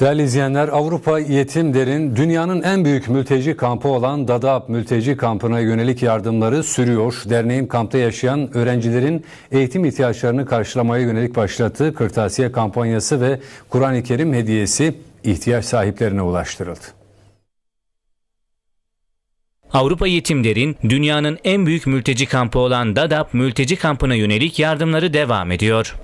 Değerli izleyenler, Avrupa Yetim Der'in dünyanın en büyük mülteci kampı olan Dadaab Mülteci Kampı'na yönelik yardımları sürüyor. Derneğin kampta yaşayan öğrencilerin eğitim ihtiyaçlarını karşılamaya yönelik başlattığı kırtasiye kampanyası ve Kur'an-ı Kerim hediyesi ihtiyaç sahiplerine ulaştırıldı. Avrupa Yetimler'in dünyanın en büyük mülteci kampı olan Dadaab Mülteci Kampı'na yönelik yardımları devam ediyor.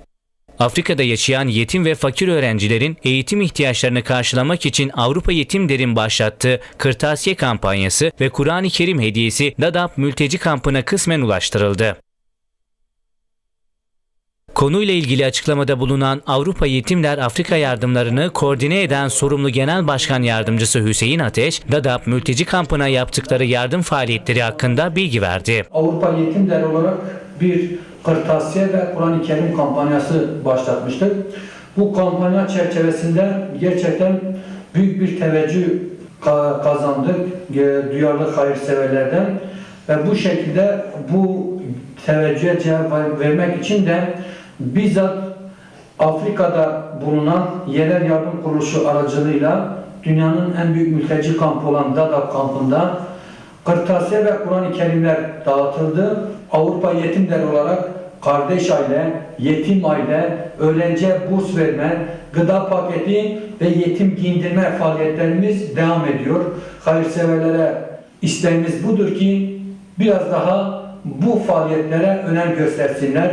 Afrika'da yaşayan yetim ve fakir öğrencilerin eğitim ihtiyaçlarını karşılamak için Avrupa Yetimler'in başlattığı kırtasiye kampanyası ve Kur'an-ı Kerim hediyesi Dadaab Mülteci Kampı'na kısmen ulaştırıldı. Konuyla ilgili açıklamada bulunan Avrupa Yetimler Afrika yardımlarını koordine eden sorumlu Genel Başkan Yardımcısı Hüseyin Ateş, Dadaab Mülteci Kampı'na yaptıkları yardım faaliyetleri hakkında bilgi verdi. Avrupa Yetim Derneği olarak bir kırtasiye ve Kur'an-ı Kerim kampanyası başlatmıştık. Bu kampanya çerçevesinde gerçekten büyük bir teveccüh ka- kazandık e, duyarlı hayırseverlerden ve bu şekilde bu teveccühe cevap ver- vermek için de bizzat Afrika'da bulunan yerel yardım kuruluşu aracılığıyla dünyanın en büyük mülteci kampı olan Dadaab kampında kırtasiye ve Kur'an-ı Kerimler dağıtıldı. Avrupa Yetim Derneği olarak kardeş aile, yetim aile, öğrenciye burs verme, gıda paketi ve yetim giyindirme faaliyetlerimiz devam ediyor. Hayırseverlere isteğimiz budur ki biraz daha bu faaliyetlere önem göstersinler.